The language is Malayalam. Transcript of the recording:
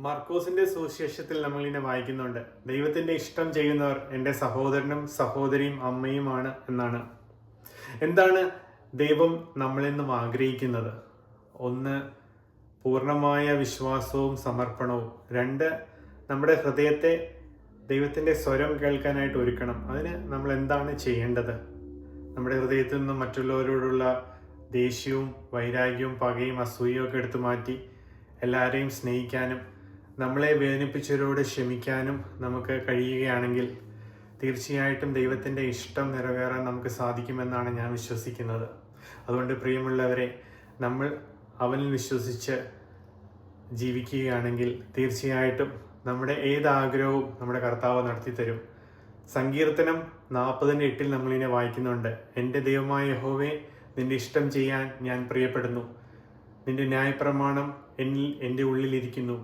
മാർക്കോസിന്റെ സുവിശേഷത്തിൽ നമ്മൾ ഇങ്ങനെ വായിക്കുന്നുണ്ട് ദൈവത്തിന്റെ ഇഷ്ടം ചെയ്യുന്നവർ എന്റെ സഹോദരനും സഹോദരിയും അമ്മയുമാണ് എന്നാണ്. എന്താണ് ദൈവം നമ്മളിൽ നിന്നും ആഗ്രഹിക്കുന്നത്? ഒന്ന് പൂർണമായ വിശ്വാസവും സമർപ്പണവും. രണ്ട് നമ്മുടെ ഹൃദയത്തെ ദൈവത്തിന്റെ സ്വരം കേൾക്കാനായിട്ട് ഒരുക്കണം. അതിന് നമ്മൾ എന്താണ് ചെയ്യേണ്ടത്? നമ്മുടെ ഹൃദയത്തിൽ നിന്നും മറ്റുള്ളവരോടുള്ള ദേഷ്യവും വൈരാഗ്യവും പകയും അസൂയയും ഒക്കെ എടുത്തു മാറ്റി എല്ലാവരെയും സ്നേഹിക്കാനും നമ്മളെ വേദനിപ്പിച്ചവരോട് ക്ഷമിക്കാനും നമുക്ക് കഴിയുകയാണെങ്കിൽ തീർച്ചയായിട്ടും ദൈവത്തിന്റെ ഇഷ്ടം നിറവേറാൻ നമുക്ക് സാധിക്കുമെന്നാണ് ഞാൻ വിശ്വസിക്കുന്നത്. അതുകൊണ്ട് പ്രിയമുള്ളവരെ നമ്മൾ അവനിൽ വിശ്വസിച്ച് ജീവിക്കുകയാണെങ്കിൽ തീർച്ചയായിട്ടും നമ്മുടെ ഏത് ആഗ്രഹവും നമ്മുടെ കർത്താവ് നടത്തി തരും സങ്കീർത്തനം നാൽപ്പതിന്റെ എട്ടിൽ നമ്മളിനെ വായിക്കുന്നുണ്ട്. എന്റെ ദൈവമായ യഹോവേ നിന്റെ ഇഷ്ടം ചെയ്യാൻ ഞാൻ പ്രിയപ്പെടുന്നു. നിന്റെ ന്യായപ്രമാണം എന്നിൽ എന്റെ ഉള്ളിലിരിക്കുന്നു